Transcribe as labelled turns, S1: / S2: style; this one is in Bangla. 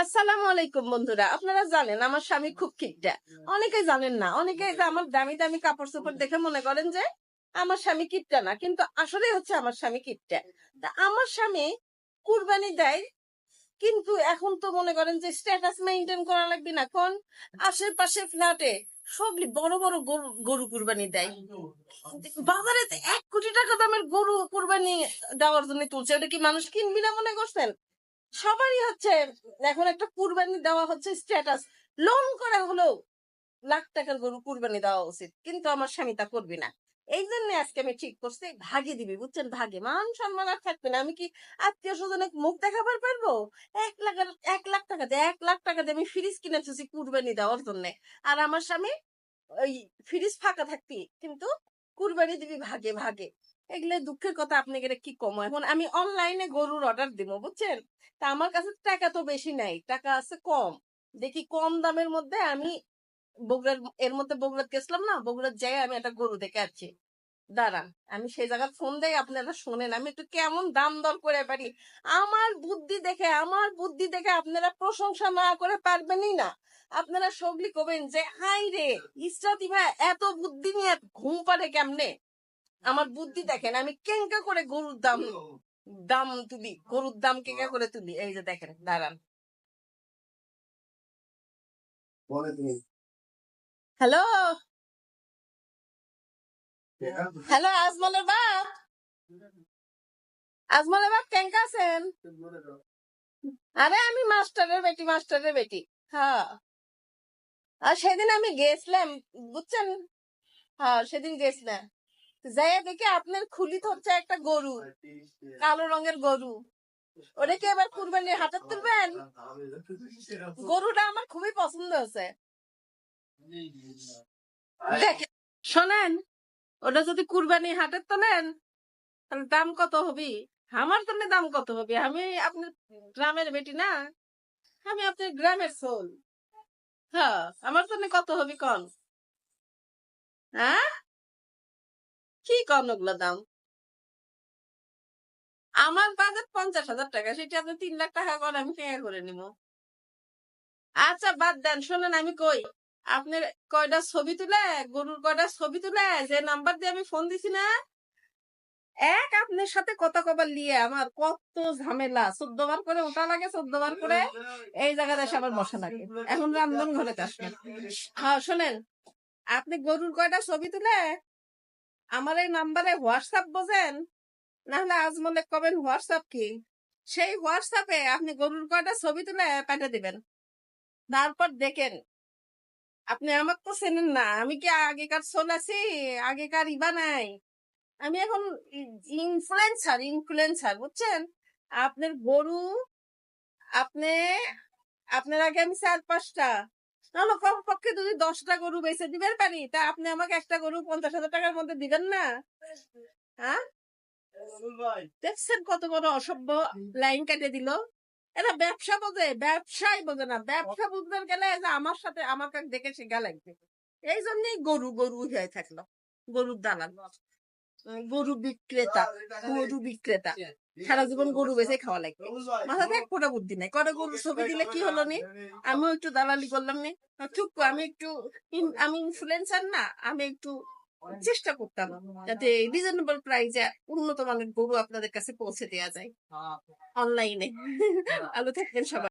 S1: আসসালামু আলাইকুম, বন্ধুরা। আপনারা জানেন, আমার স্বামী খুব অনেকে জানেন না, অনেকে আমার দামি দামি কাপড় দেখে মনে করেন যে, আমার স্বামী না, কিন্তু হচ্ছে আমার স্বামী তা আমার স্বামী কুরবানি দেয়, কিন্তু এখন তো মনে করেন যে স্ট্যাটাস মেনটেন করা লাগবে না কোন আশেপাশে ফ্ল্যাটে সবলি বড় বড় গরু গরু কুরবানি দেয়। বাজারে এক কোটি টাকা দামের গরু কুরবানি দেওয়ার জন্য তুলছে, ওটা কি মানুষ কিনবি না মনে করছেন? সবারই হচ্ছে, এখন একটা কুরবানি দেওয়া হচ্ছে স্ট্যাটাস লোন করে হলেও লাখ টাকার গরু কুরবানি দেওয়া উচিত, কিন্তু আমার স্বামী তা করবি না। এই জন্য আজকে আমি ঠিক করছি, ভাগে দিবি, বুঝছেন? ভাগে। মান সম্মান আর থাকবে না। আমি কি আত্মীয় স্বজনের মুখ দেখাবার পারব? এক লাখ এক লাখ টাকা দিয়ে, এক লাখ টাকা দিয়ে আমি ফ্রিজ কিনে থুছি কুরবানি দেওয়ার জন্য। আর আমার স্বামী ওই ফ্রিজ ফাঁকা থাকবি, কিন্তু কুরবানি দিবি ভাগে ভাগে। এগুলো দুঃখের কথা আপনাকে কি কম? এখন আমি অনলাইনে গরুর অর্ডার দিব বুঝছেন? তা আমার কাছে টাকা তো বেশি নাই, টাকা আছে কম। দেখি কম দামের মধ্যে আমি বগুড়ার, এর মধ্যে বগুড়াত গেছিলাম না, বগুড়ার যাই আমি একটা গরু দেখে আসছি। দাঁড়ান, আমি সেই জায়গায় ফোন দেই, আপনারা শোনেন, আমি একটু কেমন দাম দর করে পারি? আমার বুদ্ধি দেখে, আমার বুদ্ধি দেখে আপনারা প্রশংসা না করে পারবেনই না। আপনারা সবলি কবেন যে হাই রে ইসরাতি ভাই এত বুদ্ধি নিয়ে ঘুম পারে কেমনে? আমার বুদ্ধি দেখেন আমি কেঙ্কা করে গরুর দাম দাম তুলি গরুর দাম কেঙ্কা করে তুলি। এই যে দেখেন দাঁড়ান। হ্যালো? হ্যালো আজমলের বাপ? আজমলের বাপ কেঙ্কা আছেন? আরে আমি মাস্টারের বেটি মাস্টারের বেটি। হ্যাঁ। আর সেদিন আমি গেছিলাম বুঝছেন? হ্যাঁ সেদিন গেছিলাম। যাইয়া আপনার খুলি একটা গরু। কালো রঙের গরু। এবার তুলবেন? গরুটা আমার খুবই পছন্দ হয়েছে। শোনেন, ওটা যদি কুরবানি হাটের তোলেন, তাহলে দাম কত হবে? আমার জন্য দাম কত হবে? আমি আপনার গ্রামের বেটি না? আমি আপনার গ্রামের সোল হ্যাঁ আমার জন্য কত হবে কন? হ্যাঁ? কি কন দাম? আমার বাজেট পঞ্চাশ হাজার টাকা, সেটা আপনি তিন লাখ টাকা করে আমি টাকা করে নিব। আচ্ছা বাদ দেন, শোনেন, আমি কই? আপনার কয়টা ছবি তুলে, গরুর কয়টা ছবি তুলে, যে নাম্বার দিয়ে আমি ফোন দিছি না? এক আপনার সাথে কথা কবার লিয়ে আমার কত ঝামেলা, চোদ্দ বার করে ওঠা লাগে, চোদ্দ বার করে এই জায়গাতে এসে আবার বসা লাগে। এখন রান্ধন ঘরে আসবেন হ্যাঁ শোনেন, আপনি গরুর কয়টা ছবি তুলে আমার এই নাম্বারে হোয়াটসঅ্যাপ বোঝেন? না হলে আজমলে কবেন হোয়াটসঅ্যাপ কি? সেই হোয়াটসঅ্যাপে আপনি গরুর কয়টা ছবি তুলে পাঠিয়ে দিবেন। তারপর দেখেন, আপনি আমার তো চেনেন না, আমি কি আগেকার চল আছি? আগেকার ইবা নাই। আমি এখন ইনফ্লুয়েন্সার ইনফ্লুয়েন্সার, বুঝছেন? আপনার গরু, আপনি, আপনার আগে আমি চার পাঁচটা কমপক্ষে যদি দশটা গরু বেঁচে দিবেন পারি, তা আপনি আমাকে একটা গরু পঞ্চাশ হাজার টাকার মধ্যে দিবেন না? হ্যাঁ? দেখছেন কত বড় অসভ্য লাইন কেটে দিল? এরা ব্যবসা বোঝে, ব্যবসাই বোঝে না। ব্যবসা বুঝতে গেলে আমার সাথে আমাকে দেখে শেখা লাগবে। এই জন্যই গরু গরু হয়ে থাকল, গরুর দালাল। গরু বিক্রেতা গরু বিক্রেতা। সারা জীবন গরু বেঁচে খাওয়া লাগবে মাথাতে এক ফোটা বুদ্ধি নাই। কটা গরুর ছবি দিলে কি হলো নি? আমিও একটু দালালি করলাম নি। চুপ আমি একটু আমি ইনফ্লুয়েন্সার না আমি একটু চেষ্টা করতাম যাতে রিজনেবল প্রাইসে উন্নত মানের গরু আপনাদের কাছে পৌঁছে দেওয়া যায়। অনলাইনে ভালো থাকবেন সবাই।